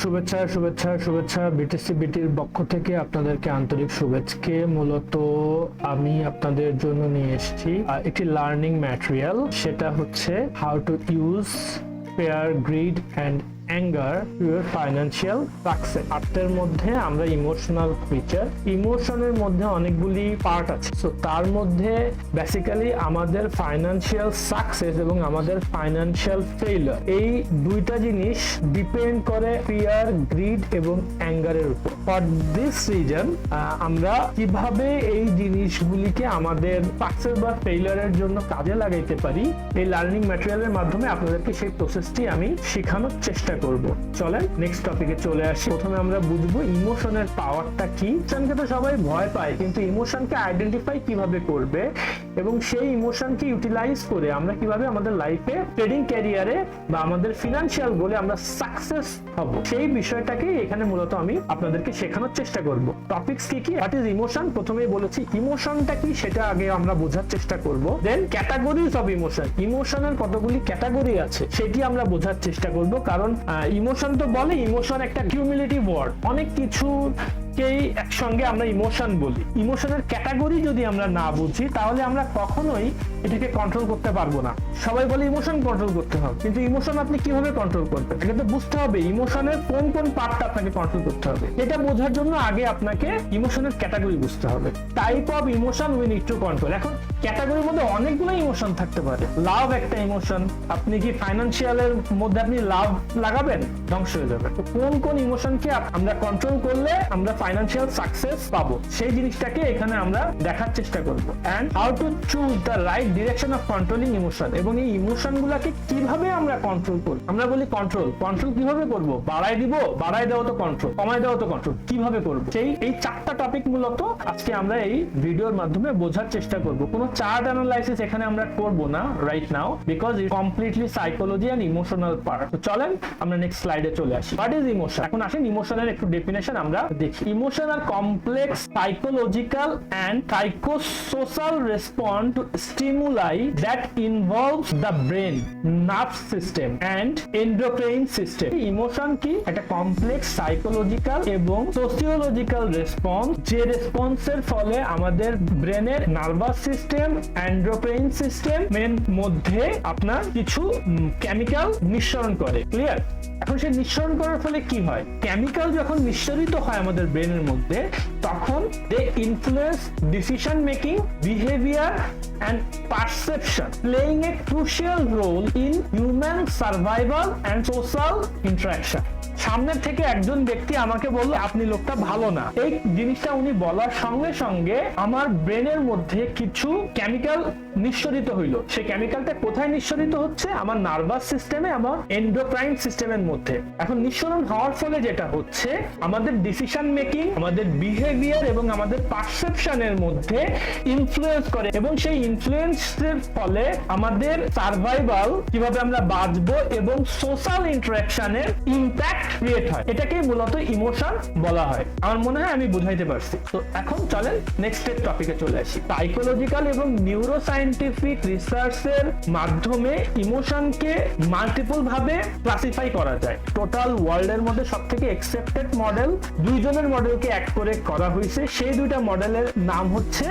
শুভেচ্ছা শুভেচ্ছা শুভেচ্ছা। বিটিসি বিটির পক্ষ থেকে আপনাদেরকে আন্তরিক শুভেচ্ছাকে মূলত আমি আপনাদের জন্য নিয়ে এসেছি একটি লার্নিং ম্যাটেরিয়াল সেটা হচ্ছে how to use fear greed and anger your financial success আর্টের মধ্যে আমরা ইমোশনাল ক্রিচার ইমোশনের মধ্যে অনেকগুলি পার্ট আছে। সো তার মধ্যে বেসিক্যালি আমাদের ফাইন্যান্সিয়াল সাকসেস এবং আমাদের ফাইন্যান্সিয়াল ফেইলার এই দুইটা জিনিস ডিপেন্ড করে ফিয়ার গ্রিড এবং অ্যাঙ্গারের উপর। ফর দিস রিজন আমরা কীভাবে এই জিনিসগুলিকে আমাদের সাকসেস বা ফেইলারের জন্য কাজে লাগাইতে পারি, এই লার্নিং ম্যাটেরিয়ালের মাধ্যমে আপনাদেরকে সেই প্রসেসটি আমি শেখানোর চেষ্টা করব। চলেন নেক্সট টপিকে চলে আসি। প্রথমে আমরা বুঝব ইমোশনের পাওয়ারটা কি। ইমোশনকে তো সবাই ভয় পায়, কিন্তু ইমোশনকে আইডেন্টিফাই কীভাবে করবে এবং সেই ইমোশনকে ইউটিলাইজ করে আমরা কীভাবে আমাদের লাইফে ট্রেডিং ক্যারিয়ারে বা আমাদের ফিনান্সিয়াল গোলে আমরা সাকসেস হব। সেই বিষয়টাকে এখানে মূলত আমি আপনাদেরকে শেখানোর চেষ্টা করব। টপিকস কি কি? হোয়াট ইজ ইমোশন প্রথমেই বলেছি ইমোশনটা কি সেটা আগে আমরা বোঝার চেষ্টা করব। দেন ক্যাটাগরিজ অফ ইমোশন ইমোশনের কতগুলি ক্যাটাগরি আছে, সেটি আমরা বোঝার চেষ্টা করব। কারণ ইমোশন তো বলে ইমোশন একটা কিউমিলিটি ওয়ার্ড অনেক কিছু কেই একসঙ্গে আমরা ইমোশন বলি। ইমোশনের ক্যাটাগরি যদি আমরা না বুঝি, তাহলে আমরা কখনোই এটাকে কন্ট্রোল করতে পারব না। সবাই বলে ইমোশন কন্ট্রোল করতে হবে, কিন্তু ইমোশন আপনি কীভাবে কন্ট্রোল করবেন? এটা তো বুঝতে হবে ইমোশনের কোন কোন পার্টটা আপনাকে কন্ট্রোল করতে হবে। এটা বোঝার জন্য আগে আপনাকে ইমোশনের ক্যাটাগরি বুঝতে হবে। Type of emotion we need to control এখন ক্যাটাগরির মধ্যে অনেকগুলো ইমোশন থাকতে পারে। লাভ একটা ইমোশন আপনি কি ফাইন্যান্সিয়ালের মধ্যে আপনি লাভ লাগাবেন? ধ্বংস হয়ে যাবে। কোন কোন ইমোশনকে আমরা কন্ট্রোল করলে আমরা ফাইন্যান্সিয়াল সাকসেস পাবো। সেই জিনিসটাকে এখানে আমরা দেখার চেষ্টা করব। And how to choose the right direction of controlling emotion এবং এই ইমোশন গুলাকে কীভাবে আমরা কন্ট্রোল করব? আমরা বলি কন্ট্রোল কন্ট্রোল কীভাবে করব? বাড়াই দিব বাড়াই দেওয়া তো কন্ট্রোল কমাই দেওয়া তো কন্ট্রোল কীভাবে করব? সেই, এই চারটা টপিক মূলত আজকে আমরা এই ভিডিওর মাধ্যমে বোঝার চেষ্টা করব। কোনো চার্ট অ্যানালাইসিস এখানে আমরা করব না right now because it completely psychology and emotional part তো চলেন আমরা নেক্সট স্লাইডে চলে আসি। হোয়াট ইজ ইমোশন এখন আসেন ইমোশনের একটু ডেফিনেশন আমরা দেখি। আর complex psychological and psychosocial respond to stimuli that involves the brain nerve system and endocrine system emotion কি? একটা কমপ্লেক্স সাইকোলজিক্যাল এবং সোসিওলজিক্যাল রেসপন্স যে রেসপন্সের ফলে আমাদের ব্রেনের নার্ভাস সিস্টেম অ্যান্ড্রোক্রাইন সিস্টেম এর মধ্যে আপনার কিছু কেমিক্যাল নিঃসরণ করে। ক্লিয়ার এখন সে নিঃসরণ করার ফলে কি হয়? কেমিক্যাল যখন নিঃসরিত হয় আমাদের ব্রেনের মধ্যে, তখন they influence decision making behaviour and perception playing a crucial role in human survival and social interaction সামনের থেকে একজন ব্যক্তি আমাকে বলল, আপনি লোকটা ভালো না। এই জিনিসটা উনি বলার সঙ্গে সঙ্গে আমার ব্রেনের মধ্যে কিছু কেমিক্যাল নিঃসরিত হইল। সেই কেমিক্যালটা কোথায় নিঃসরিত হচ্ছে? আমার নার্ভাস সিস্টেমে, আমার এন্ডোক্রাইন সিস্টেমের মধ্যে। এখন নিঃসরণ হওয়ার ফলে যেটা হচ্ছে, আমাদের ডিসিশন মেকিং আমাদের বিহেভিয়ার এবং আমাদের পারসেপশনের মধ্যে ইনফ্লুয়েন্স করে এবং সেই ইনফ্লুয়েন্সের ফলে আমাদের সার্ভাইভাল কীভাবে আমরা বাঁচবো এবং সোশ্যাল ইন্টারাকশনের ইম্প্যাক্ট ক্রিয়েট হয়। এটাকেই মূলত ইমোশন বলা হয়। আমার মনে হয় আমি বুঝাইতে পারছি। তো এখন চলেন নেক্সট টপিকে চলে আসি। সাইকোলজিক্যাল এবং নিউরো সায়েন্টিফিক রিসার্চের মাধ্যমে ইমোশনকে মাল্টিপল ভাবে ক্লাসিফাই করা যায়। টোটাল ওয়ার্ল্ডের মধ্যে সব থেকে একসেপ্টেড মডেল দুইজনের মডেলকে এক করে করা হয়েছে। সেই দুইটা মডেলের নাম হচ্ছে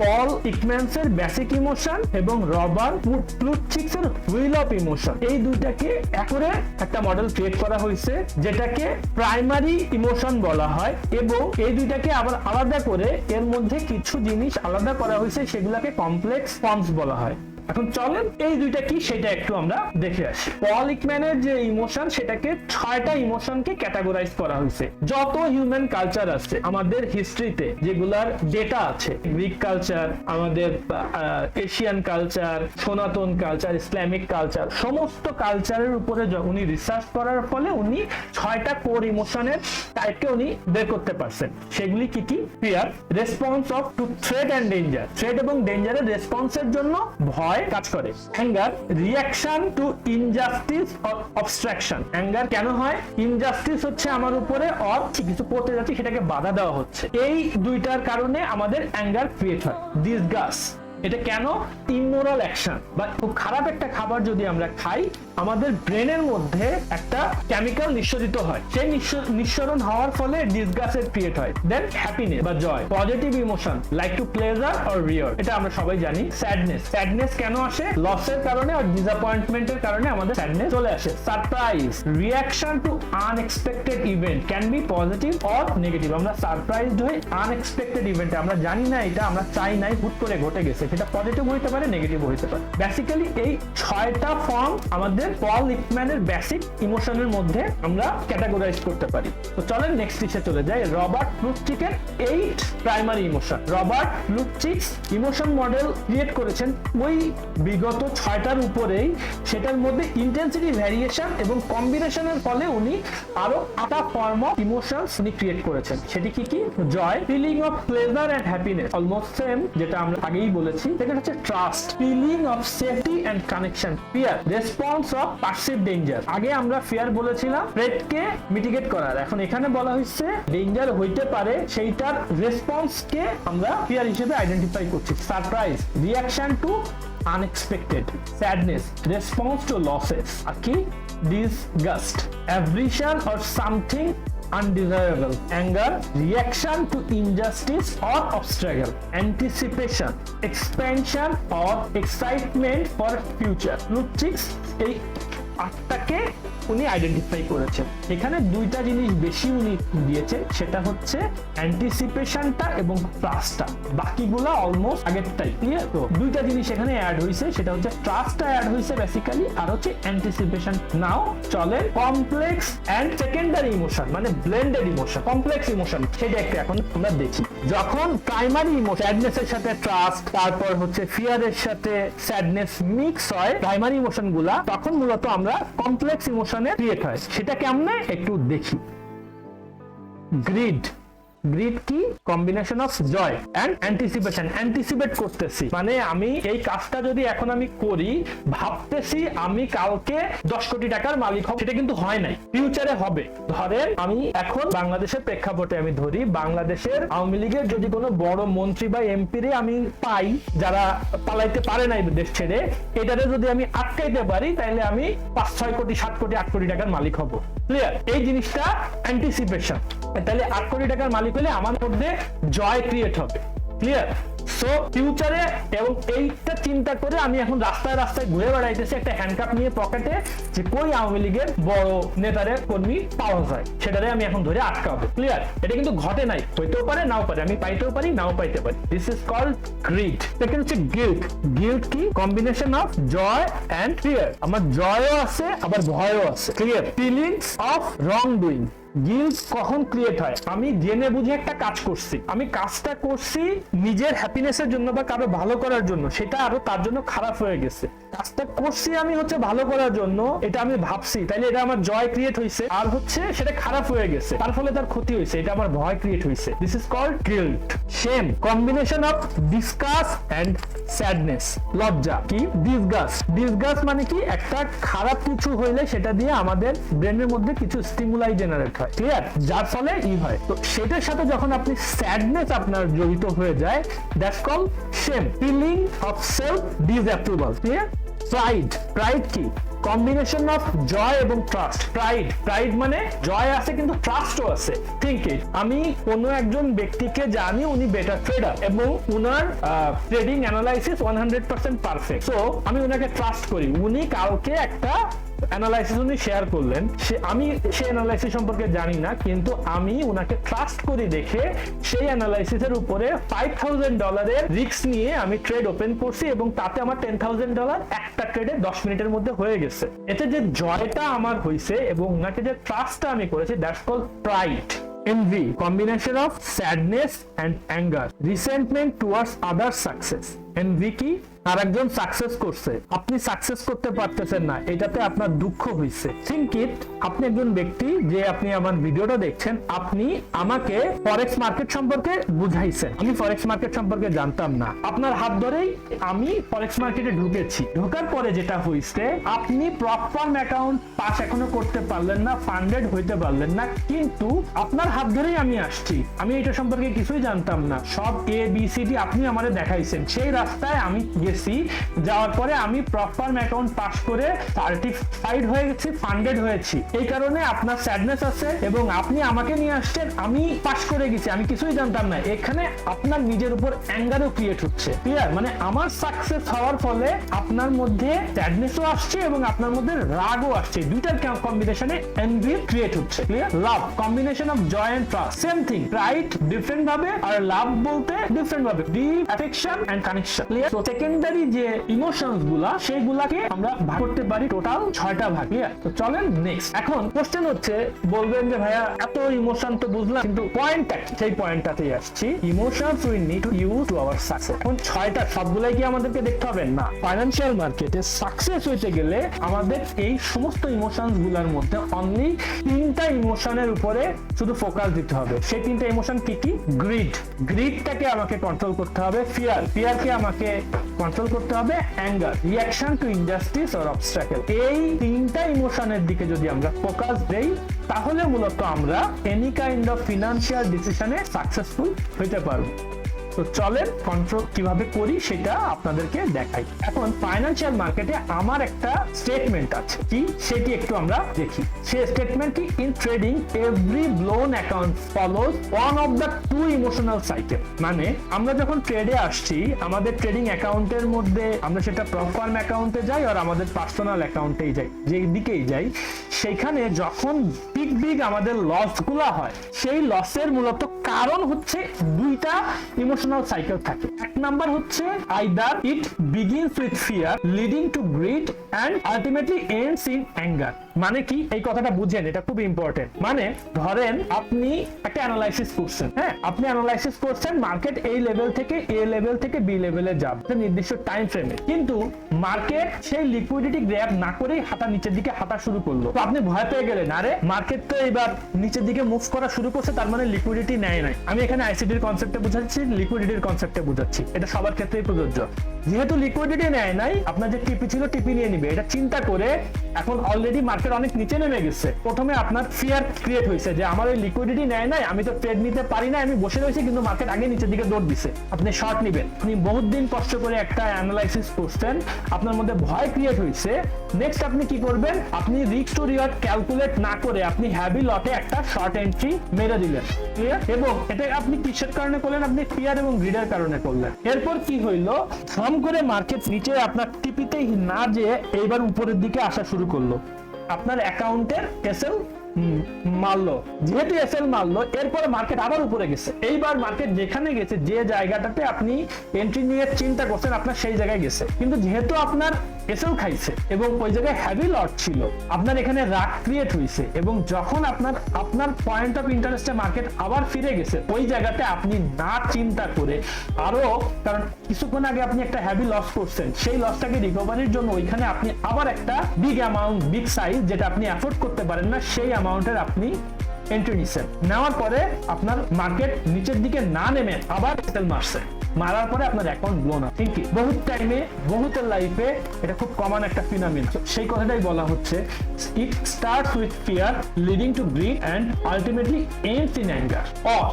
পল ইকম্যান্সের বেসিক ইমোশন এবং রবার প্লুটিক্স এর হুইল অফ ইমোশন এই দুইটাকে একরে একটা মডেল ক্রিয়েট করা হয়েছে, যেটাকে প্রাইমারি ইমোশন বলা হয় এবং এই দুইটাকে আবার আলাদা করে এর মধ্যে কিছু জিনিস আলাদা করা হয়েছে, সেগুলোকে কমপ্লেক্স ফর্মস বলা হয়। এখন চলেন, এই দুইটা কি, সেটা একটু আমরা দেখে আসি। পল ইকম্যানের যে ইমোশন সেটাকে ছয়টা ইমোশনকে ক্যাটাগরাইজ করা হয়েছে। যত হিউম্যান কালচার আছে, আমাদের হিস্ট্রিতে যেগুলার ডেটা আছে গ্রিক কালচার আমাদের Asian culture Sanatan culture Islamic culture সমস্ত কালচারের উপরে উনি রিসার্চ করার ফলে উনি ছয়টা কোর ইমোশনের টাইপকে উনি বের করতে পারছেন। সেগুলি কি কি? Fear response of to threat and danger threat এবং ডেঞ্জারের রেসপন্সের জন্য ভয় কাজ করে। Anger reaction to injustice obstruction anger কেন হয়? ইনজাস্টিস হচ্ছে আমার উপরে অর কিছু করতে যাচ্ছি সেটাকে বাধা দেওয়া হচ্ছে। এই দুইটার কারণে আমাদের অ্যাঙ্গার ক্রিয়েট হয়। ডিসগাস এটা কেন? ইমোরাল অ্যাকশন বা খুব খারাপ একটা খাবার যদি আমরা খাই, আমাদের ব্রেনের মধ্যে একটা কেমিক্যাল নিঃসরিত হয়। সেই নিঃসরণ হওয়ার ফলে ডিসগাসের ক্রিয়েট হয়। দেন হ্যাপিনেস বা joy positive emotion like to pleasure or রিয়র এটা আমরা সবাই জানি। স্যাডনেস স্যাডনেস কেন আসে? লসের কারণে আর ডিসঅ্যাপয়েন্টমেন্টের কারণে আমাদের স্যাডনেস চলে আসে। Surprise reaction to unexpected event can be positive or negative আমরা সারপ্রাইজড হই আনএক্সপেক্টেড ইভেন্টে আমরা জানি না এটা, আমরা চাই নাই, হুট করে ঘটে গেছে। সেটা পজিটিভ হইতে পারে নেগেটিভ হইতে পারে। বেসিক্যালি এই ছয়টা ফর্ম আমাদের পল লিকম্যানের বেসিক ইমোশনের মধ্যে আমরা ক্যাটাগরাইজ করতে পারি। তো চলেন নেক্সট ডিশে চলে যাই। Robert লুকচিকের eight primary emotion Robert Plutchik's emotion model create করেছেন ওই বিগত ছয়টার উপরেই। সেটার মধ্যে ইন্টেন্সিটি ভ্যারিয়েশন এবং কম্বিনেশনের ফলে উনি আরও আটা ফর্ম অফ ইমোশনস উনি ক্রিয়েট করেছেন। সেটি কি কি? Joy feeling of pleasure and happiness almost same যেটা আমরা আগেই বলেছি। সেটা হচ্ছে trust feeling of safety connection fear response of perceive danger আগে আমরা ফিয়ার বলেছিলাম মিটিগেট করার। এখন এখানে বলা হচ্ছে ডেঞ্জার হইতে পারে, সেইটার আমরা ফিয়ার হিসেবে আইডেন্টিফাই করছি। Surprise reaction to unexpected, sadness, response to losses, আর কি? Disgust aversion or something undesirable anger reaction to injustice or obstacle anticipation expansion or excitement for future লুচিক্স এই আটটাকে উনি আইডেন্টিফাই করেছেন। এখানে দুইটা জিনিস বেশি উনি দিয়েছে সেটা হচ্ছে অ্যান্টিসিপেশনটা এবং ট্রাস্টটা বাকিগুলো অলমোস্ট আগেরটাই ক্লিয়ার তো দুইটা জিনিস এখানে অ্যাড হয়েছে সেটা হচ্ছে ট্রাস্টটা অ্যাড হয়েছে বেসিক্যালি আর হচ্ছে অ্যান্টিসিপেশন নাও চলে কমপ্লেক্স অ্যান্ড সেকেন্ডারি ইমোশন মানে ব্লেন্ডেড ইমোশন কমপ্লেক্স ইমোশন সেটা একটা এখন আমরা দেখি। যখন প্রাইমারি ইমোশন স্যাডনেস এর সাথে ট্রাস্ট তারপর হচ্ছে ফিয়ারের সাথে স্যাডনেস মিক্স হয় প্রাইমারি ইমোশনগুলা, তখন মূলত আমরা কমপ্লেক্স ইমোশনে ক্রিয়েট হয় সেটা কেমনে? একটু দেখি। গ্রিড গ্রিড কি? Combination of joy and anticipation anticipate করতেছি। মানে আমি এই কাজটা যদি এখন আমি করি, ভাবতেছি আমি কালকে দশ কোটি টাকার মালিক হব, সেটা কিন্তু হয় নাই। ফিউচারে হবে। ধরেন আমি এখন বাংলাদেশের প্রেক্ষাপটে আমি ধরি, বাংলাদেশের আওয়ামী লীগের যদি কোনো বড় মন্ত্রী বা এমপিরে আমি পাই, যারা পালাইতে পারে নাই দেশ ছেড়ে, এটারে যদি আমি আটকাইতে পারি তাহলে আমি পাঁচ, ছয় কোটি, সাত কোটি, আট কোটি টাকার মালিক হব। ক্লিয়ার এই জিনিসটা অ্যান্টিসিপেশন তাহলে আট কোটি টাকার মালিক হলে আমার মধ্যে জয় ক্রিয়েট হবে। ক্লিয়ার সো ফিউচারে এবং এইটা চিন্তা করে আমি এখন রাস্তায় রাস্তায় ঘুরে বেড়াইতেছি একটা হ্যান্ডকাপ নিয়ে পকেটে যে কই আওয়ামী লীগের বড় নেতারে কর্মী পাওয়া যায়, সেটারে আমি এখন ধরে আটকাবো। ক্লিয়ার এটা কিন্তু ঘটে নাই। হইতেও পারে, নাও পারে। আমি পাইতেও পারি, নাও পাইতে পারি। This is called greed second হচ্ছে গিল্ট গিল্ট কি? Combination of joy and fear আমার জয়ও আছে, আবার ভয়ও আছে। Clear feelings of wrong doing guilt কখন ক্রিয়েট হয়? আমি জেনে বুঝে একটা কাজ করছি। আমি কাজটা করছি নিজের হ্যাপিনেসের জন্য বা কারও ভালো করার জন্য। সেটা আরও তার জন্য খারাপ হয়ে গেছে। কাজটা করছি আমি হচ্ছে ভালো করার জন্য, এটা আমি ভাবছি। তাইলে এটা আমার জয় ক্রিয়েট হয়েছে আর হচ্ছে সেটা খারাপ হয়ে গেছে। তার ফলে তার ক্ষতি হয়েছে এটা আমার ভয় ক্রিয়েট হয়েছে this is called guilt shame combination of disgust and sadness লজ্জা। কি? ডিসগাস ডিসগাস মানে কি? একটা খারাপ কিছু হইলে সেটা দিয়ে আমাদের ব্রেনের মধ্যে কিছু স্টিমুলাই জেনারেট ক্লিয়ার যার ফলে ই হয়। তো সেটার সাথে যখন আপনি স্যাডনেস আপনার জড়িত হয়ে যায় that's call shame feeling of self disapproval clear pride pride কি? কম্বিনেশন অফ জয় এবং ট্রাস্ট প্রাইড প্রাইড মানে জয় আছে কিন্তু ট্রাস্টও আছে। থিঙ্ক ইট আমি কোনো একজন ব্যক্তিকে জানি, উনি বেটার ট্রেডার এবং উনার trading analysis one hundred percent perfect so আমি ওনাকে ট্রাস্ট করি। উনি কালকে একটা অ্যানালাইসিস উনি শেয়ার করলেন। সে আমি সেই অ্যানালাইসিস সম্পর্কে জানি না, কিন্তু আমি উনাকে ট্রাস্ট করি দেখে সেই অ্যানালাইসিসের উপরে ফাইভ থাউজেন্ড ডলারের রিস্ক নিয়ে আমি ট্রেড ওপেন করছি এবং তাতে আমার টেন থাউজেন্ড ডলার একটা ট্রেডে দশ মিনিটের মধ্যে হয়ে গেছে। এতে যে জয়টা আমার হয়েছে এবং উনাকে যে ট্রাস্টটা আমি করেছি that's call pride envy, combination of sadness and anger, resentment towards other success envy কি আর একজন সাকসেস করছে। আপনি সাকসেস করতে পারতেছেন না। এটাতে আপনার দুঃখ হয়েছে থিঙ্ক ইট আপনি একজন ব্যক্তি যে আপনি আমার ভিডিওটা দেখছেন, আপনি আমাকে ফরেক্স মার্কেট সম্পর্কে বুঝাইছেন। আমি ফরেক্স মার্কেট সম্পর্কে জানতাম না। আপনার হাত ধরেই আমি ফরেক্স মার্কেটে ঢুকেছি। ঢোকার পরে যেটা হয়েছে আপনি প্রপার অ্যাকাউন্ট পাস এখনও করতে পারলেন না ফান্ডেড হইতে পারলেন না, কিন্তু আপনার হাত ধরেই আমি আসছি। আমি এটা সম্পর্কে কিছুই জানতাম না। সব এ বি সি ডি আপনি আমাদের দেখাইছেন। সেই রাস্তায় আমি গেছি, যাওয়ার পরে আমি প্রপার অ্যাকাউন্ট পাস করে সার্টিফাইড হয়ে গেছি ফান্ডেড হয়েছি। এই কারণে আপনার স্যাডনেস আছে এবং আপনি আমাকে নিয়ে আসছেন, আমি পাস করে গেছি, আমি কিছুই জানতাম না। এখানে আপনার নিজের উপর অ্যাঙ্গারও ক্রিয়েট হচ্ছে ক্লিয়ার মানে আমার সাকসেস হওয়ার ফলে আপনার মধ্যে স্যাডনেসও আসছে এবং আপনার মধ্যে রাগও আসছে। দুইটার কম্বিনেশনে এনভি ক্রিয়েট হচ্ছে clear love combination of joy and trust same thing right different ভাবে, আর লাভ বলতে ডিফারেন্ট ভাবে deep affection and connection secondary যে ইমোশনসগুলা আমরা ভাগ করতে পারি টোটাল ছয়টা ভাগ ক্লিয়ার তো চলেন নেক্সট এখন কোশ্চেন হচ্ছে, বলবেন যে ভাইয়া, এত ইমোশন তো বুঝলাম, কিন্তু সেই পয়েন্টটাতেই আসছি। We need to use to our success এখন ছয়টা, সবগুলাই কি আমাদেরকে দেখতে হবে? না। ফাইন্যান্সিয়াল মার্কেটে সাকসেস হইতে গেলে আমাদের এই সমস্ত ইমোশনসগুলার মধ্যে অনলি তিনটা ইমোশনের উপরে শুধু ফোকাস দিতে হবে। সেই তিনটা ইমোশন কি কি? গ্রিড গ্রিডটাকে আমাকে কন্ট্রোল করতে হবে। ফিয়ার ফিয়ারকে আমাকে কন্ট্রোল করতে হবে anger reaction to injustice or obstacle এই তিনটা ইমোশনের দিকে যদি আমরা ফোকাস দেই, তাহলে মূলত আমরা এনি কাইন্ড অফ ফিনান্সিয়াল ডিসিশনে সাকসেসফুল হইতে পারব। তো চলেন কন্ট্রোল কীভাবে করি সেটা আপনাদেরকে দেখাই। এখন ফাইন্যান্সিয়াল মার্কেটে আমার একটা স্টেটমেন্ট আছে। কি? সেটি একটু আমরা দেখি। সেই স্টেটমেন্টটি in trading every blown account follows one of the two emotional cycle মানে আমরা যখন ট্রেডে আসছি, আমাদের ট্রেডিং অ্যাকাউন্টের মধ্যে আমরা সেটা প্রফার্ম অ্যাকাউন্টে যাই আর আমাদের পার্সোনাল অ্যাকাউন্টেই যাই, যেই দিকেই যাই সেখানে যখন বিগ বিগ আমাদের লসগুলা হয়, সেই লসের মূলত কারণ হচ্ছে দুইটা ইমোশনাল সাইকেল থাকে। এক নাম্বার হচ্ছে either it begins with fear leading to greed and ultimately ends in anger মানে কি? এই কথাটা বুঝেন, এটা খুব ইম্পর্টেন্ট মানে ধরেন আপনি একটা অ্যানালাইসিস করছেন হ্যাঁ? আপনি অ্যানালাইসিস করছেন মার্কেট এই লেভেল থেকে এ লেভেল থেকে বি লেভেলে যাবে নির্দিষ্ট টাইম ফ্রেমে কিন্তু মার্কেট সেই লিকুইডিটি গ্র্যাব না করেই হাঁটা নিচের দিকে হাঁটা শুরু করল। তো আপনি ভয় পেয়ে গেলেন, আরে মার্কেট তো এবার নিচের দিকে মুভ করা শুরু করছে, তার মানে লিকুইডিটি নেয় নাই। আমি এখানে আইসিডির কনসেপ্টে বুঝাচ্ছি লিকুইডিটির কনসেপ্টে বুঝাচ্ছি। এটা সবার ক্ষেত্রেই প্রযোজ্য। যেহেতু লিকুইডিটি নেয় নাই, আপনার যে টিপি ছিল টিপি নিয়ে নিবে। এটা চিন্তা করে এখন অলরেডি মার্কেট অনেক নিচে নেমে গেছে। প্রথমে আপনার ফিয়ার ক্রিয়েট হয়েছে যে আমার ওই লিকুইডিটি নেয় নাই, আমি তো ট্রেড নিতে পারি না আমি বসে রয়েছি, কিন্তু মার্কেট আগে নিচের দিকে দৌড় দিছে। আপনি শর্ট নিবেন। আপনি বহুত দিন কষ্ট করে একটা অ্যানালাইসিস করছেন, আপনার মধ্যে ভয় ক্রিয়েট হয়েছে। নেক্সট আপনি কি করবেন? আপনি রিস্ক টু রিওয়ার্ড ক্যালকুলেট না করে আপনি হ্যাভি লটে একটা শর্ট এন্ট্রি মেরে দিলেন। ক্লিয়ার এবং এটা আপনি কিসের কারণে করলেন? আপনি ফিয়ার এবং গ্রিডের কারণে করলেন। এরপর কি হইল? থাম করে মার্কেট নিচে আপনার টিপিতে না যে এইবার উপরের দিকে আসা শুরু করল। আপনার অ্যাকাউন্টের এসএল মারলো। যেহেতু এরপরে মার্কেট আবার উপরে গেছে। এইবার মার্কেট যেখানে গেছে, যে জায়গাটাতে আপনি এন্ট্রি নিয়ে চিন্তা করছেন, আপনার সেই জায়গায় গেছে। কিন্তু যেহেতু আপনার খাইছে এবং ওই জায়গায় হ্যাভি লট ছিল, আপনার এখানে রাগ ক্রিয়েট হয়েছে এবং যখন আপনার আপনার পয়েন্ট অফ ইন্টারেস্টে মার্কেট আবার ফিরে গেছে, ওই জায়গাতে আপনি না চিন্তা করে আরও, কারণ কিছুক্ষণ আগে আপনি একটা হ্যাভি লস করছেন, সেই লসটাকে রিকভারির জন্য ওইখানে আপনি আবার একটা বিগ অ্যামাউন্ট বিগ সাইজ যেটা আপনি অ্যাফোর্ড করতে পারেন না, সেই অ্যামাউন্টের আপনি এন্ট্রি নিচ্ছেন নেওয়ার পরে আপনার মার্কেট নিচের দিকে না নেমে আবার সেল মারছে। মারার পরে আপনার অ্যাকাউন্ট ব্লোন আপ ঠিক বহুত টাইমে বহুতের লাইফে এটা খুব কমন একটা ফিনামিন সেই কথাটাই বলা হচ্ছে it start with fear leading to greed and ultimately ends in anger or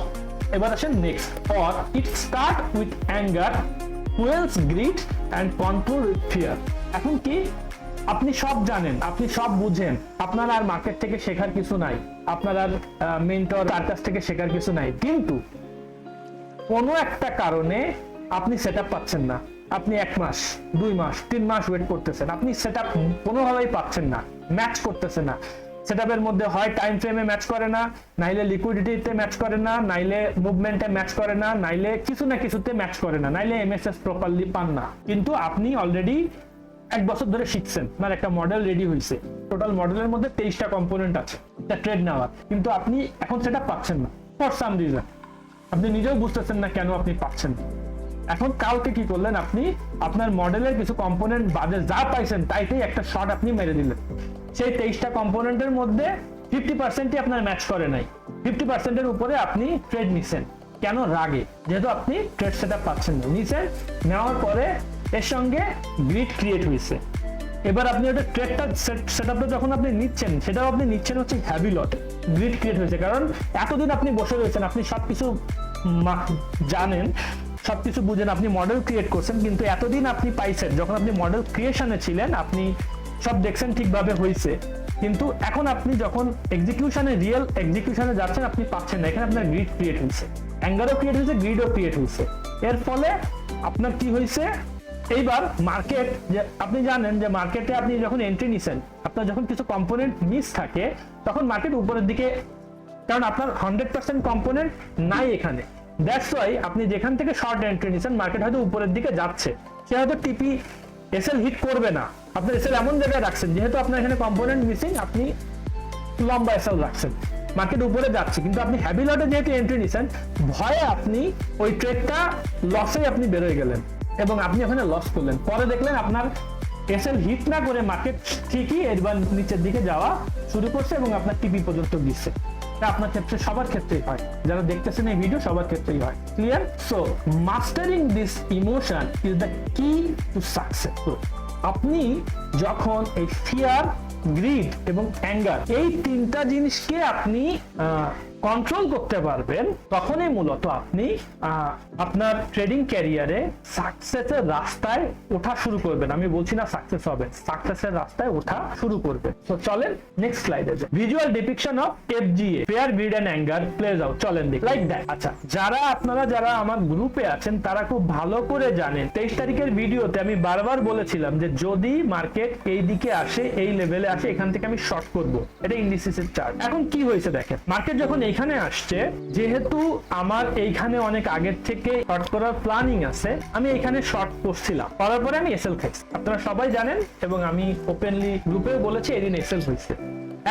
এবার আসেন next or it start with anger fuels greed and control with fear এখন কি? আপনি সব জানেন, আপনি সব বুঝেন। আপনার আর মার্কেট থেকে শেখার কিছু নাই। আপনার আর মেন্টর তার কাছ থেকে শেখার কিছু নাই। কিন্তু কোনো একটা কারণে আপনি সেট পাচ্ছেন না। আপনি এক মাস, দুই মাস, তিন মাস ওয়েট করতেছেন। আপনি সেট আপ কোনোভাবেই পাচ্ছেন না। ম্যাচ করতেছেন না। সেট মধ্যে হয় টাইম ফ্রেমে ম্যাচ করে না, নাইলে লিকুইডিটিতে ম্যাচ করে না, নাইলে মুভমেন্টে ম্যাচ করে না, নাইলে কিছু না কিছুতে ম্যাচ করে না, নাইলে এমএসএস প্রপারলি পান না। কিন্তু আপনি অলরেডি এক বছর ধরে শিখছেন, আপনার একটা মডেল রেডি হয়েছে। টোটাল মডেলের মধ্যে তেইশটা কম্পোনেন্ট আছে, একটা ট্রেড নেওয়ার। কিন্তু আপনি এখন সেটা পাচ্ছেন না ফর সাম রিজন আপনি নিজেও বুঝতেছেন না কেন আপনি পাচ্ছেন এখন কালকে কি করলেন আপনি? আপনার মডেলের কিছু কম্পোনেন্ট বাজে যা পাইছেন, তাইতেই একটা শর্ট আপনি মেরে দিলেন। সেই তেইশটা কম্পোনেন্টের মধ্যে ফিফটি পার্সেন্টই আপনার ম্যাচ করে নাই। ফিফটি পার্সেন্টের উপরে আপনি ট্রেড নিছেন। কেন? রাগে। যেহেতু আপনি ট্রেড সেট পাচ্ছেন না। নিছেন, নেওয়ার পরে এর সঙ্গে গ্রিড ক্রিয়েট হয়েছে। এবার আপনি ওটা ট্রেডটা সেট আপটা যখন আপনি নিচ্ছেন, সেটাও আপনি নিচ্ছেন হচ্ছে হ্যাভি লট গ্রিড ক্রিয়েট হয়েছে। কারণ এতদিন আপনি বসে রয়েছেন, আপনি সবকিছু মা- জানেন, সবকিছু বুঝেন, আপনি মডেল ক্রিয়েট করছেন, কিন্তু এতদিন আপনি পাইছেন, যখন আপনি মডেল ক্রিয়েশনে ছিলেন, আপনি সব দেখছেন ঠিকভাবে হয়েছে কিন্তু এখন আপনি যখন এক্সিকিউশনে রিয়েল এক্সিকিউশনে যাচ্ছেন, আপনি পাচ্ছেন না। এখানে আপনার গ্রিড ক্রিয়েট হয়েছে। অ্যাঙ্গারও ক্রিয়েট হয়েছে গ্রিডও ক্রিয়েট হয়েছে। এর ফলে আপনার কি হয়েছে এইবার মার্কেট যে আপনি জানেন যে মার্কেটে আপনি যখন এন্ট্রি নিছেন, আপনার যখন কিছু কম্পোনেন্ট মিস থাকে, তখন মার্কেট উপরের দিকে, কারণ আপনার হান্ড্রেড পার্সেন্ট কম্পোনেন্ট নাই এখানে। দ্যাটস ওয়াই আপনি যেখান থেকে শর্ট এন্ট্রি নিছেন মার্কেট হয়তো উপরের দিকে যাচ্ছে। সে হয়তো টিপি এসএল হিট করবে না। আপনার এসএল এমন জায়গায় রাখছেন, যেহেতু আপনার এখানে কম্পোনেন্ট মিসিং আপনি লম্বা এসএল রাখছেন। মার্কেট উপরে যাচ্ছে, কিন্তু আপনি হ্যাভি লটে যেহেতু এন্ট্রি নিছেন, ভয়ে আপনি ওই ট্রেডটা লসে আপনি বেরোয় গেলেন। এবং আপনি ওখানে লস করলেন। পরে দেখলেন আপনার এসএল হিট না করে মার্কেট ঠিকই এবার নিচের দিকে যাওয়া শুরু করছে এবং আপনার টিপি পর্যন্ত দিচ্ছে আপনার ক্ষেত্রে, সবার ক্ষেত্রেই হয়। যারা দেখতেছেন এই ভিডিও সবার ক্ষেত্রেই হয়। Clear so mastering this emotion is the key to success আপনি যখন এই ফিয়ার গ্রিড এবং অ্যাঙ্গার এই তিনটা জিনিসকে আপনি কন্ট্রোল করতে পারবেন, তখনই মূলত আপনি আপনার ট্রেডিং ক্যারিয়ারে সাকসেসের রাস্তায় ওঠা শুরু করবেন। আমি বলছি না সাকসেস হবে সাকসেসের রাস্তায় ওঠা শুরু করবে তো চলেন নেক্সট স্লাইডে যাই। Visual depiction of FGA fear greed and anger plays out চলেন দেখি। লাইক দ্যাট আচ্ছা যারা, আপনারা যারা আমার গ্রুপে আছেন, তারা খুব ভালো করে জানেন, তেইশ তারিখের ভিডিওতে আমি বারবার বলেছিলাম যে যদি মার্কেট এই দিকে আসে, এই লেভেলে আসে, এখান থেকে আমি শর্ট করব। এটা ইন্ডিসিসের চার্ট এখন কি হয়েছে দেখেন? মার্কেট যখন এইখানে আসছে, যেহেতু আমার এইখানে অনেক আগের থেকে শর্ট করার প্ল্যানিং আছে, আমি এখানে শর্ট করছিলাম। করার পরে আমি এসএল খাইছি। আপনারা সবাই জানেন এবং আমি ওপেনলি গ্রুপে বলেছি এদিন এসএল হয়েছে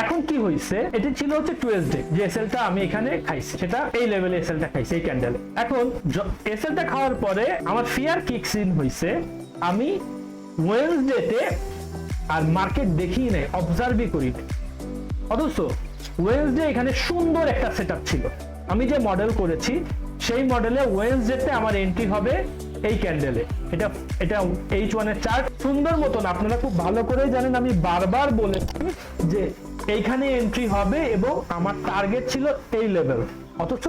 এখন কি হয়েছে এটি ছিল হচ্ছে টুয়েসডে যে এসএলটা আমি এখানে খাইছি। সেটা এই লেভেলে এসএলটা খাইছি, এই ক্যান্ডেলে এখন এসএলটা খাওয়ার পরে আমার ফিয়ার কিকস ইন হয়েছে আমি ওয়েনসডেতে আর মার্কেট দেখি নাই অবজার্ভই করি অথচ ওয়েনসডে এখানে সুন্দর একটা সেট ছিল। আমি যে মডেল করেছি, সেই মডেলে ওয়েনসডেতে আমার এন্ট্রি হবে এই ক্যান্ডেলে এটা এটা এইচ ওয়ানের চার্ট সুন্দর মতন, আপনারা খুব ভালো করে জানেন, আমি বারবার বলেছি যে এইখানে এন্ট্রি হবে এবং আমার টার্গেট ছিল এই লেভেল অথচ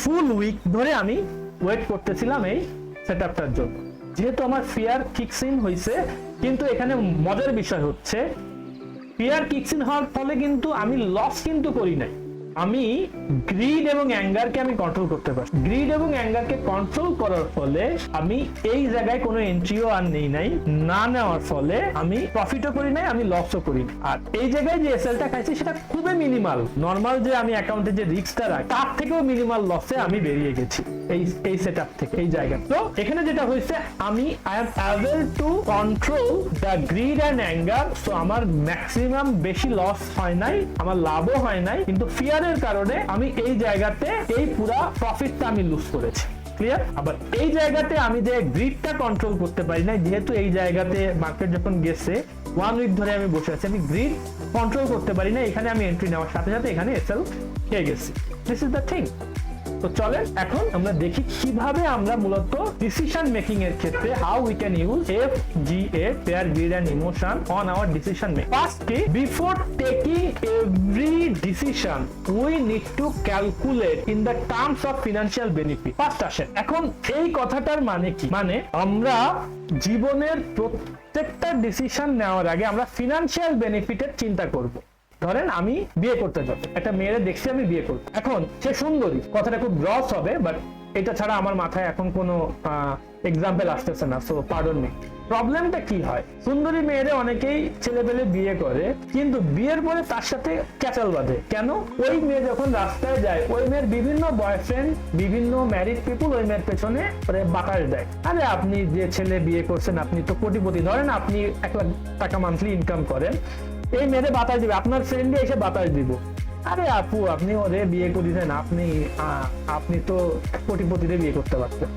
ফুল উইক ধরে আমি ওয়েট করতেছিলাম এই সেটআপটার জন্য। যেহেতু আমার ফিয়ার কিকসিন হয়েছে কিন্তু এখানে মজার বিষয় হচ্ছে ফিয়ার কিকসিন হওয়ার ফলে কিন্তু আমি লস কিন্তু করি নাই। আমি গ্রিড এবং অ্যাঙ্গারকে আমি কন্ট্রোল করতে পারি গ্রিড এবং অ্যাঙ্গারকে কন্ট্রোল করার ফলে আমি এই জায়গায় কোনো এন্ট্রিও আর নেই নাই। না নেওয়ার ফলে আমি প্রফিটও করি নাই, আমি লসও করি নাই। আর এই জায়গায় যে এসএলটা খাইছি, সেটা খুবই মিনিমাল নর্মাল যে আমি অ্যাকাউন্টে যে রিস্কটা রাখি, তার থেকেও মিনিমাল লসে আমি বেরিয়ে গেছি। এই এই সেট থেকে, এই জায়গা। তো এখানে যেটা হয়েছে, আমি I am able to control the greed and anger so আমার ম্যাক্সিমাম বেশি লস হয় নাই, আমার লাভও হয় নাই, কিন্তু ফিয়ারের কারণে আমি এই জায়গাতে এই পুরা প্রফিটটা আমি লুজ করেছি। ক্লিয়ার আবার এই জায়গাতে আমি যে গ্রিডটা কন্ট্রোল করতে পারি না যেহেতু এই জায়গাতে মার্কেট যখন গেছে ওয়ান উইক ধরে আমি বসে আছি, আমি গ্রিড কন্ট্রোল করতে পারি না এখানে আমি এন্ট্রি নেওয়ার সাথে সাথে এখানে এসএল খেয়ে গেছি। দিস ইজ দ্য থিং তো চলেন, এখন আমরা দেখি কীভাবে আমরা মূলত ডিসিশন মেকিং এর ক্ষেত্রে how we can use F G A fear greed and emotion on our decision making firstly before taking every decision we need to calculate in the terms of financial benefit first আসেন, এখন এই কথাটার মানে কি? মানে আমরা জীবনের প্রত্যেকটা ডিসিশন নেওয়ার আগে আমরা ফিনান্সিয়াল বেনিফিটের চিন্তা করব। ধরেন আমি বিয়ে করতে যাব একটা মেয়েরে দেখছি আমি বিয়ে করব। এখন সে সুন্দরী, কথাটা খুব গ্রস হবে বাট এটা ছাড়া আমার মাথায় এখন কোনো এক্সাম্পল আসতেছে না সো পার্ডন মি প্রবলেমটা কি হয়? সুন্দরী মেয়েরে অনেকেই ছেলে পেলে বিয়ে করে, কিন্তু বিয়ের পরে তার সাথে ক্যাচাল বাঁধে। কেন? ওই মেয়ে যখন রাস্তায় যায়, ওই মেয়ের বিভিন্ন বয়ফ্রেন্ড বিভিন্ন ম্যারিড পিপুল ওই মেয়ের পেছনে বাতাস দেয়। আরে আপনি যে ছেলে বিয়ে করছেন, আপনি তো কোটিপতি। ধরেন আপনি এক লাখ টাকা মান্থলি ইনকাম করেন এই মেয়েদের বাতাস দিবে, আপনার ফ্রেন্ডে এসে বাতাস দিব। আরে আপু, আপনি ওরে বিয়ে করেছেন আপনি আপনি তো কোটিপতিরে বিয়ে করতে পারতেন।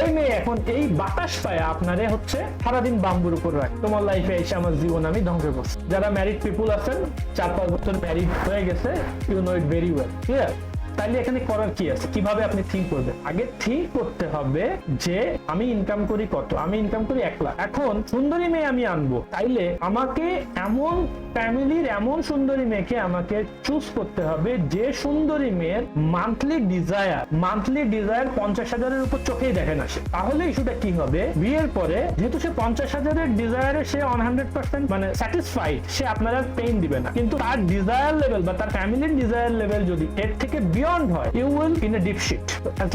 এই মেয়ে এখন এই বাতাস পায় আপনারে হচ্ছে সারাদিন বাম্বুর উপর রাখ। তোমার লাইফে এসে আমার জীবন আমি ধ্বংস করছি। যারা ম্যারিড পিপুল আছেন, চার পাঁচ বছর ম্যারিড হয়ে গেছে you know it very well clear তাইলে এখানে করার কি আছে? কীভাবে আপনি থিঙ্ক করবেন? আগে ঠিক করতে হবে যে আমি ইনকাম করি কত? আমি ইনকাম করি এক লাখ। এখন সুন্দরী মেয়ে আমি আনব। তাইলে আমাকে এমন ফ্যামিলির এমন সুন্দরী মেয়েকে আমাকে চুজ করতে হবে যে সুন্দরী মেয়ের মান্থলি ডিজায়ার মান্থলি ডিজায়ার পঞ্চাশ হাজারের উপর চোখেই দেখে না সে। তাহলে ইস্যুটা কি হবে? বিয়ের পরে যেহেতু সে পঞ্চাশ হাজারের ডিজায়ারে সে ওয়ান হান্ড্রেড পার্সেন্ট মানে স্যাটিসফাইড সে আপনারা পেইন দিবে না। কিন্তু তার ডিজায়ার লেভেল বা তার ফ্যামিলির ডিজায়ার লেভেল যদি এর থেকে বিয়ন্ড হয় you will in a deep shit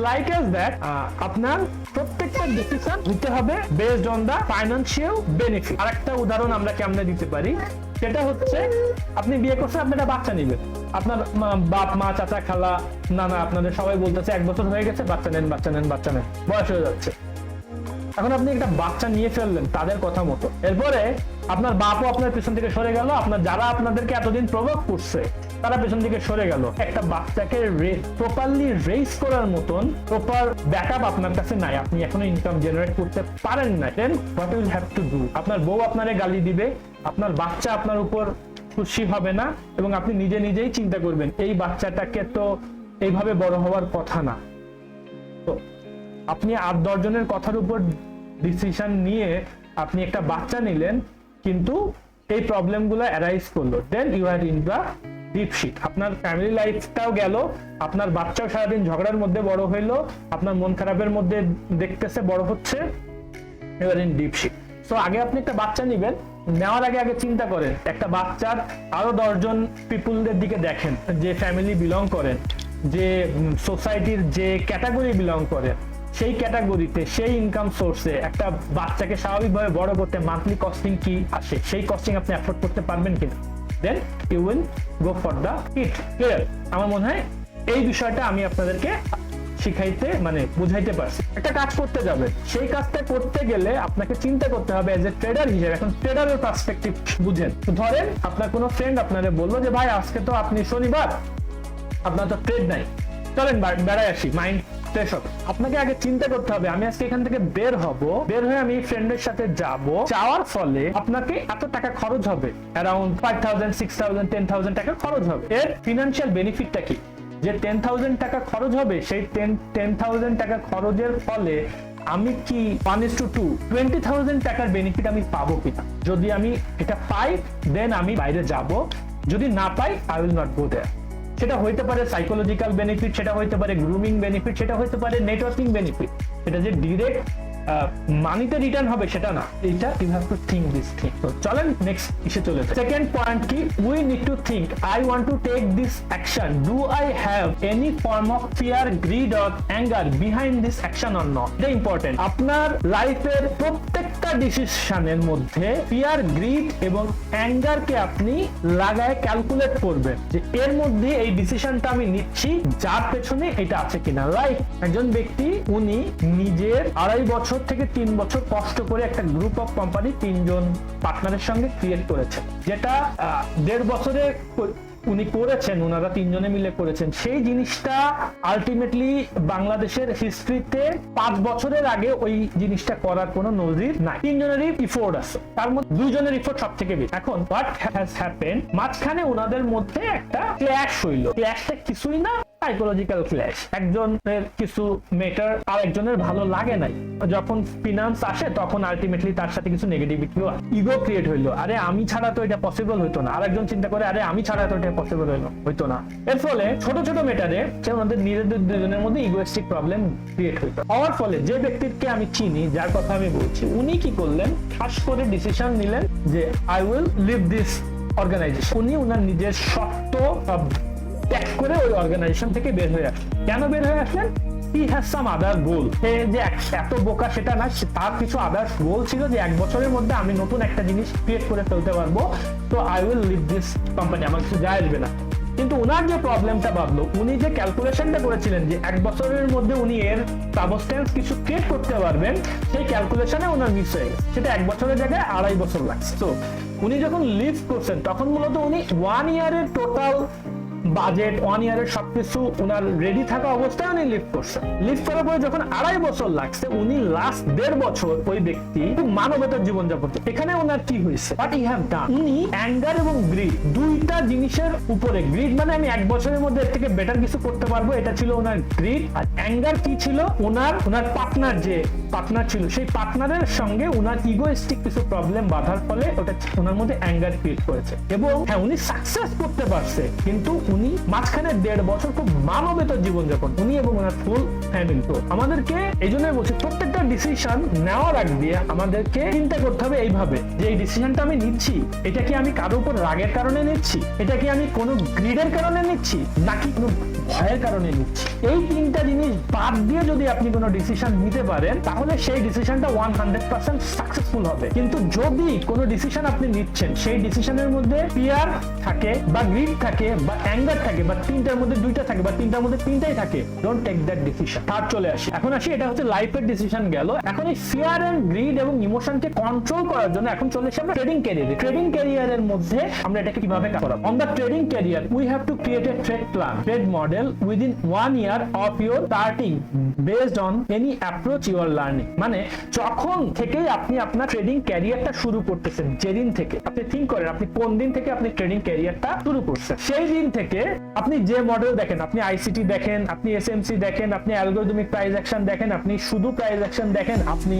like as that আপনার প্রত্যেকটা ডিসিশন নিতে হবে based on the financial benefit আরেকটা উদাহরণ আমরা কেমনে দিতে পারি? সেটা হচ্ছে, আপনি বিয়ে করছেন, আপনি একটা বাচ্চা নিবেন আপনার বাপ, মা, চাচা, খালা, নানা আপনাদের সবাই বলতেছে, এক বছর হয়ে গেছে, বাচ্চা নেন বাচ্চা নেন বাচ্চা নেন। বয়স হয়ে যাচ্ছে। এখন আপনি একটা বাচ্চা নিয়ে ফেললেন, তাদের কথা মতো। এরপরে আপনার বাপও আপনার পেছন থেকে সরে গেল, আপনার যারা আপনাদেরকে এতদিন প্রভাব করছে তারা পেছন থেকে সরে গেল। একটা বাচ্চাকে প্রপারলি রেস করার মতন প্রপার ব্যাকআপ আপনার কাছে নাই। আপনি এখনও ইনকাম জেনারেট করতে পারেন না then what will have to do আপনার বউ আপনারে গালি দিবে, আপনার বাচ্চা আপনার উপর খুশি হবে না, এবং আপনি নিজে নিজেই চিন্তা করবেন, এই বাচ্চাটাকে তো এইভাবে বড় হওয়ার কথা না। তো আপনি আট দশজনের কথার উপর ডিসিশন নিয়ে আপনি একটা বাচ্চা নিলেন কিন্তু এই প্রবলেমগুলো অ্যারাইজ করল। Then you are in the deep shit আপনার ফ্যামিলি লাইফটাও গেল, আপনার বাচ্চাও সারাদিন ঝগড়ার মধ্যে বড় হইল, আপনার মন খারাপের মধ্যে দেখতেছে বড় হচ্ছে এবার ইন ডিপ শিট সো আগে আপনি একটা বাচ্চা নেবেন, নেওয়ার আগে আগে চিন্তা করেন, একটা বাচ্চার আরও দশজন পিপুলদের দিকে দেখেন, যে ফ্যামিলি বিলং করেন, যে সোসাইটির যে ক্যাটাগরি বিলং করে সেই ক্যাটাগরিতে সেই ইনকাম সোর্সে একটা বাচ্চাকে স্বাভাবিকভাবে বড় করতে মান্থলি কস্টিং কি আসে? সেই কস্টিং আপনি অ্যাফোর্ড করতে পারবেন কিনা? Then you will go for the it clear আমার মনে হয় এই বিষয়টা আমি আপনাদেরকে শিখাইতে মানে বুঝাইতে পারছি। একটা কাজ করতে যাবে। সেই কাজটা করতে গেলে আপনাকে চিন্তা করতে হবে এজ এ ট্রেডার হিসেবে। এখন ট্রেডারের পার্সপেক্টিভ বুঝেন। ধরেন আপনার কোনো ফ্রেন্ড আপনারে বলল যে, ভাই, আজকে তো আপনি শনিবার, আপনার তো ট্রেড নাই। চলেন বেড়ায় আসি। মাইন্ড হবে আপনাকে আগে চিন্তা করতে হবে, আমি আজকে এখান থেকে বের হব, বের হয়ে আমি ফ্রেন্ডের সাথে যাব। যাওয়ার ফলে আপনাকে এত টাকা খরচ হবে around five thousand six thousand ten thousand টাকা খরচ হবে। এর ফিনান্সিয়াল বেনিফিটটা কি? যে টেন থাউজেন্ড টাকা খরচ হবে, সেই টেন টেন থাউজেন্ড টাকা খরচের ফলে আমি কি one is to two twenty thousand টাকার বেনিফিট আমি পাবো কিনা? যদি আমি এটা পাই দেন আমি বাইরে যাব। যদি না পাই I will not go there সেটা হইতে পারে সাইকোলজিক্যাল বেনিফিট সেটা হইতে পারে গ্রুমিং বেনিফিট সেটা হইতে পারে নেটওয়ার্কিং বেনিফিট সেটা যে ডিরেক্ট মানিতে রিটার্ন হবে সেটা না। এইটা you have to think this thing তো চলেন নেক্সট ইসে চলে সেকেন্ড পয়েন্ট কি? We need to think I want to take this action do I have any form of fear greed or anger behind this action or not এটা important আপনার লাইফের প্রত্যেকটা ডিসিশনের মধ্যে ফিয়ার গ্রিড এবং অ্যাঙ্গারকে আপনি লাগায় ক্যালকুলেট করবেন যে এর মধ্যে এই ডিসিশনটা আমি নিচ্ছি, যার পেছনে এটা আছে কিনা। লাইক একজন ব্যক্তি, উনি নিজের আড়াই বছর থেকে তিন বছর কষ্ট করে একটা গ্রুপ অফ কোম্পানি তিনজন পার্টনারের সঙ্গে ক্রিয়েট করেছেন যেটা দেড় বছরে উনি করেছেন ওনারা তিনজনে মিলে করেছেন। সেই জিনিসটা আলটিমেটলি বাংলাদেশের হিস্ট্রিতে পাঁচ বছরের আগে ওই জিনিসটা করার কোনো নজির নাই। তিনজনেরই ইফোর্ট আছে। তার মধ্যে দুইজনের ইফোর্ট সব থেকে বেশি। এখন হোয়াট হ্যাজ হ্যাপেন মাঝখানে ওনাদের মধ্যে একটা ক্ল্যাশ হইল। ক্ল্যাশটা কিছুই না সাইকোলজিক্যাল ক্ল্যাশ একজনের কিছু মেটার আর একজনের ভালো লাগে নাই। যখন ফিনান্স আসে তখন আলটিমেটলি তার সাথে কিছু নেগেটিভিটিও ইগো ক্রিয়েট হইল। আরে আমি ছাড়া তো এটা পসিবল হইতো না। আরেকজন চিন্তা করে আরে আমি ছাড়া তো এটা পসিবল হইল হইতো না। এর ফলে ছোট ছোট মেটারে সে ওনাদের নিজেদের দুজনের মধ্যে ইগোয়েস্টিক প্রবলেম ক্রিয়েট হইতো। হওয়ার ফলে যে ব্যক্তিকে আমি চিনি যার কথা আমি বলছি উনি কি করলেন? খাস করে ডিসিশন নিলেন যে I will leave this organisation উনি উনার নিজের আহ, ত্যাগ করে ওই অর্গানাইজেশন থেকে বের হয়ে আসলেন কেন বের হয়ে আসলেন হি হ্যাজ সাম আদার গোল সে যে এত বোকা সেটা না তার কিছু আদার্স গোল ছিল যে এক বছরের মধ্যে আমি নতুন একটা জিনিস ক্রিয়েট করে ফেলতে পারব। তো I will leave this company আমার কিছু যায় আসবে না। কিন্তু ওনার যে প্রবলেমটা ভাবলো, উনি যে ক্যালকুলেশনটা করেছিলেন যে এক বছরের মধ্যে উনি এর সাবস্টেন্স কিছু ক্রিয়েট করতে পারবেন, সেই ক্যালকুলেশনে ওনার মিস হয়ে গেছে। সেটা এক বছরের জায়গায় আড়াই বছর লাগছে। তো উনি যখন লিভ করছেন, তখন মূলত উনি ওয়ান ইয়ারের টোটাল বাজেট ওয়ান ইয়ারের সবকিছু ওনার রেডি থাকা অবস্থায় উনি লিফট করছেন। লিফট করার পরে যখন আড়াই বছর লাগছে, উনি লাস্ট দেড় বছর ওই ব্যক্তি মানবতার জীবনযাপন এখানে ওনার কি হয়েছে? বাট ই হ্যাভ ডান উনি অ্যাঙ্গার এবং গ্রিড দুইটা জিনিসের উপরে গ্রিড মানে আমি এক বছরের মধ্যে এর থেকে বেটার কিছু করতে পারব, এটা ছিল ওনার গ্রিড আর অ্যাঙ্গার কি ছিল? ওনার ওনার পার্টনার যে পার্টনার ছিল, সেই পার্টনারের সঙ্গে ওনার ইগোইস্টিক কিছু প্রবলেম বাধার ফলে ওটা ওনার মধ্যে অ্যাঙ্গার ক্রিয়েট করেছে। এবং হ্যাঁ উনি সাকসেস করতে পারছে, কিন্তু উনি মাঝখানে দেড় বছর খুব মানবেতর জীবনযাপন, উনি এবং ওনার ফুল ফ্যামিলি তো। আমাদেরকে এই জন্যই বলছি, প্রত্যেকটা ডিসিশন নেওয়ার আগ দিয়ে আমাদেরকে চিন্তা করতে হবে এইভাবে যে এই ডিসিশনটা আমি নিচ্ছি, এটা কি আমি কারোর উপর রাগের কারণে নিচ্ছি, এটা কি আমি কোনো গ্রিডের কারণে নিচ্ছি, নাকি কোনো ভয়ের কারণে নিচ্ছি এই তিনটা জিনিস বাদ দিয়ে যদি আপনি কোনো ডিসিশন নিতে পারেন, তাহলে সেই ডিসিশনটা ওয়ান হান্ড্রেড পার্সেন্ট সাকসেসফুল হবে। কিন্তু যদি কোনো ডিসিশন আপনি নিচ্ছেন, সেই ডিসিশনের মধ্যে পিয়ার থাকে বা গ্রিড থাকে বা অ্যাঙ্গার থাকে বা তিনটার মধ্যে দুইটা থাকে বা তিনটার মধ্যে তিনটাই থাকে ডোন্ট টেক দ্যাট ডিসিশন তার চলে আসি। এখন আসি, এটা হচ্ছে লাইফের ডিসিশন গেল। এখন এই ফিয়ার এন্ড গ্রিড এবং ইমোশনকে কন্ট্রোল করার জন্য এখন চলে এসে আমরা ট্রেডিং ক্যারিয়ারে ট্রেডিং ক্যারিয়ারের মধ্যে আমরা এটাকে কীভাবে করাবো? On the trading career we have to create a trade plan trade model within one year of your starting based on any approach you are learning মানে যখন থেকেই আপনি আপনার ট্রেডিং ক্যারিয়ারটা শুরু করতেছেন, যেদিন থেকে, আপনি থিঙ্ক করেন, আপনি কোন দিন থেকে আপনি ট্রেডিং ক্যারিয়ারটা শুরু করছেন? সেই দিন থেকে আপনি যে মডেল দেখেন, আপনি আইসিটি দেখেন, আপনি এসএমসি দেখেন, আপনি অ্যালগোরিদমিক প্রাইস অ্যাকশন দেখেন, আপনি শুধু প্রাইস অ্যাকশন দেখেন, আপনি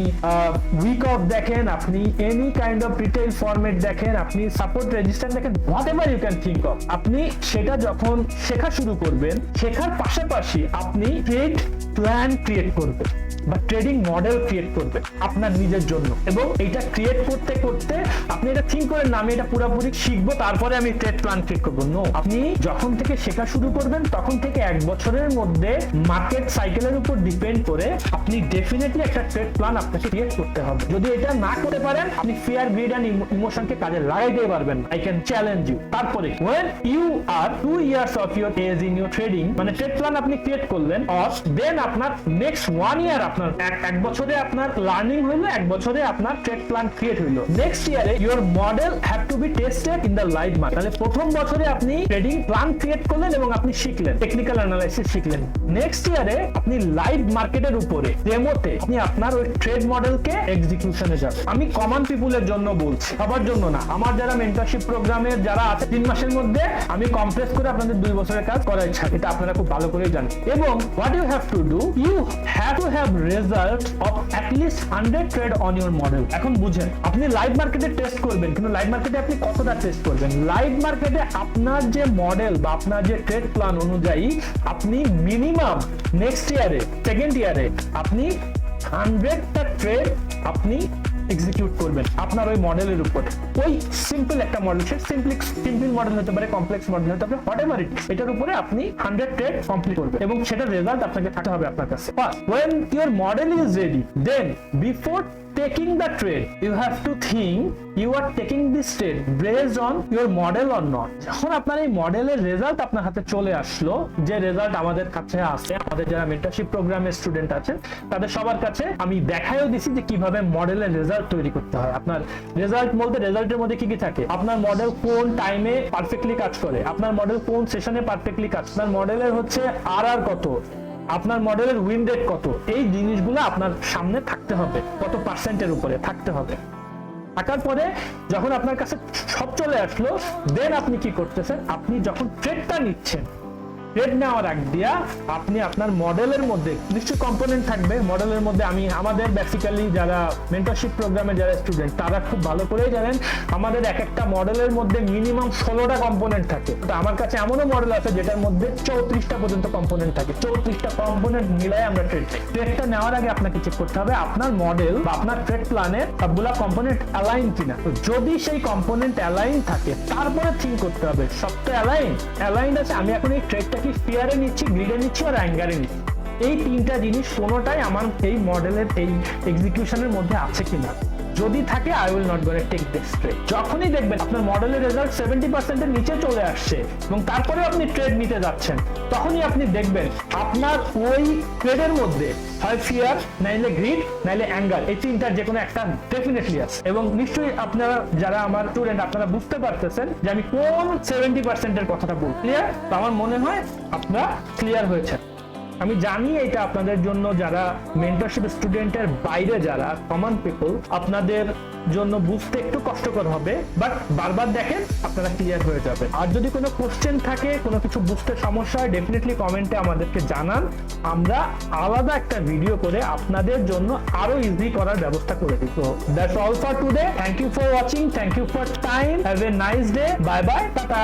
উইক অফ দেখেন, আপনি any kind of retail format দেখেন, আপনি সাপোর্ট রেজিস্ট্যান্ট দেখেন whatever you can think of আপনি সেটা যখন শেখা শুরু করবেন শেখার পাশাপাশি আপনি ট্রেড প্ল্যান ক্রিয়েট করবেন। বা ট্রেডিং মডেল ক্রিয়েট করবে আপনার নিজের জন্য। এবং এটা ক্রিয়েট করতে করতে আপনি এটা থিঙ্ক করেন না আমি এটা পুরোপুরি শিখব, তারপরে আমি ট্রেড প্ল্যান ক্রিয়েট করব। নো আপনি যখন থেকে শেখা শুরু করবেন, তখন থেকে এক বছরের মধ্যে মার্কেট সাইকেলের উপর ডিপেন্ড করে আপনি ডেফিনেটলি একটা ট্রেড প্ল্যান আপনাকে ক্রিয়েট করতে হবে। যদি এটা না করতে পারেন, আপনি ফিয়ার গ্রিড অ্যান্ড ইমোশনকে কাজে লাগাইতে পারবেন আই ক্যান চ্যালেঞ্জ ইউ তারপরে when you are two years of your age in your trading মানে ট্রেড প্ল্যান আপনি ক্রিয়েট করলেন অর দেন আপনার নেক্সট ওয়ান ইয়ার আপনার এক- বছরে আপনার লার্নিং হইল, এক বছরে আপনার ট্রেড প্ল্যান ক্রিয়েট হইল। নেক্সট ইয়ারে your model have to be tested in the live market তাহলে প্রথম বছরে আপনি ট্রেডিং প্ল্যান ক্রিয়েট করলেন এবং আপনি শিখলেন টেকনিক্যাল অ্যানালাইসিস শিখলেন। নেক্সট ইয়ারে আপনি লাইভ মার্কেটের উপরে ডেমোতে আপনি আপনার ওই ট্রেড মডেলকে এক্সিকিউশনে যাবেন। আমি কমন পিপুলের জন্য বলছি, সবার জন্য না। আমার যারা মেন্টরশিপ প্রোগ্রামের যারা আছে, তিন মাসের মধ্যে আমি কমপ্লেস করে আপনাদের দুই বছরের কাজ করার ইচ্ছা এটা আপনারা খুব ভালো করেই জানেন। এবং what you have to do you have to have result of at least hundred trade on your model এখন বুঝেন, আপনি লাইভ মার্কেটে টেস্ট করবেন, কিন্তু লাইভ মার্কেটে আপনি কতটা টেস্ট করবেন? লাইভ মার্কেটে আপনার যে মডেল বা আপনার যে ট্রেড প্ল্যান অনুযায়ী আপনি মিনিমাম নেক্সট ইয়ারে সেকেন্ড ইয়ারে আপনি হান্ড্রেডটা ট্রেড আপনি এক্সিকিউট করবেন। আপনার ওই মডেলের উপর। ওই সিম্পল একটা মডেল সে সিম্পল সিম্পল মডেল হতে পারে কমপ্লেক্স মডেল হতে পারে হোয়াট এভার ইট এটার উপরে আপনি হান্ড্রেড ট্রেড কমপ্লিট করবেন। এবং সেটার রেজাল্ট আপনাকে থাকতে হবে আপনার কাছে। When your model is ready then before taking the trade. You have to think you are taking this trade based on your model or not. যখন আপনার এই মডেলের রেজাল্ট আপনার হাতে চলে আসলো, যে রেজাল্ট আমাদের কাছে আছে, আমাদের যারা মেন্টরশিপ প্রোগ্রামের স্টুডেন্ট আছেন, তাদের সবার কাছে আমি দেখাইও দিছি যে কীভাবে মডেলের রেজাল্ট তৈরি করতে হয়। আপনার রেজাল্ট বলতে রেজাল্টের মধ্যে কি কি থাকে? আপনার মডেল কোন টাইমে পারফেক্টলি কাজ করে? আপনার মডেল কোন সেশনে পারফেক্টলি কাজ? আপনার মডেলের হচ্ছে আর আর কত? আপনার মডেলের উইন রেট কত? এই জিনিসগুলো আপনার সামনে থাকতে হবে। কত পার্সেন্টের উপরে থাকতে হবে। থাকার পরে যখন আপনার কাছে সব চলে আসলো দেন আপনি কি করতেছেন? আপনি যখন ট্রেডটা নিচ্ছেন ট্রেড নেওয়ার আগ দিয়া আপনি আপনার মডেলের মধ্যে নিশ্চয়ই কম্পোনেন্ট থাকবে। মডেলের মধ্যে আমি আমাদের বেসিক্যালি যারা মেন্টরশিপ প্রোগ্রামে যারা স্টুডেন্ট তারা খুব ভালো করেই জানেন, আমাদের এক একটা মডেলের মধ্যে মিনিমাম ষোলোটা কম্পোনেন্ট থাকে। তো আমার কাছে এমনও মডেল আছে যেটার মধ্যে চৌত্রিশটা পর্যন্ত কম্পোনেন্ট থাকে। চৌত্রিশটা কম্পোনেন্ট মিলাই আমরা ট্রেড ট্রেডটা নেওয়ার আগে আপনাকে চেক করতে হবে আপনার মডেল বা আপনার ট্রেড প্ল্যানে সবগুলা কম্পোনেন্ট অ্যালাইন কিনা। যদি সেই কম্পোনেন্ট অ্যালাইন থাকে, তারপরে থিঙ্ক করতে হবে সব তো অ্যালাইন অ্যালাইন আছে, আমি এখন এই ট্রেডটা কি ফিয়ারে নিচ্ছি গ্রিডে নিচ্ছি আর অ্যাঙ্গারে নিচ্ছি। এই তিনটা জিনিস কোনোটাই আমার এই মডেলের এই এক্সিকিউশনের মধ্যে আছে কিনা? যদি থাকে I will not gonna take this trade যখনই দেখবেন আপনার মডেলের রেজাল্ট সেভেন্টি পার্সেন্টের নিচে চলে আসছে এবং তারপরে আপনি ট্রেড নিতে যাচ্ছেন, তখনই আপনি দেখবেন আপনার ওই ট্রেডের মধ্যে, হয় ফিয়ার নাইলে গ্রিড নাইলে অ্যাঙ্গার এই তিনটার যে কোনো একটা ডেফিনেটলি আছে। এবং নিশ্চয়ই আপনারা যারা আমার স্টুডেন্ট আপনারা বুঝতে পারতেছেন যে আমি কোন সেভেন্টি পার্সেন্টের কথাটা বল ক্লিয়ার তো আমার মনে হয় আপনারা ক্লিয়ার হয়েছে আমি জানি এটা আপনাদের জন্য যারা মেন্টরশিপ স্টুডেন্টের বাইরে যারা কমন পিপল আপনাদের জন্য বুঝতে একটু কষ্টকর হবে বাট বারবার দেখেন আপনারা ক্লিয়ার হয়ে যাবে আর যদি কোনো কোশ্চেন থাকে, কোনো কিছু বুঝতে সমস্যা হয় ডেফিনেটলি কমেন্টে আমাদেরকে জানান। আমরা আলাদা একটা ভিডিও করে আপনাদের জন্য আরও ইজি করার ব্যবস্থা করে তো that's all for today thank you for watching thank you for time have a nice day bye bye tata.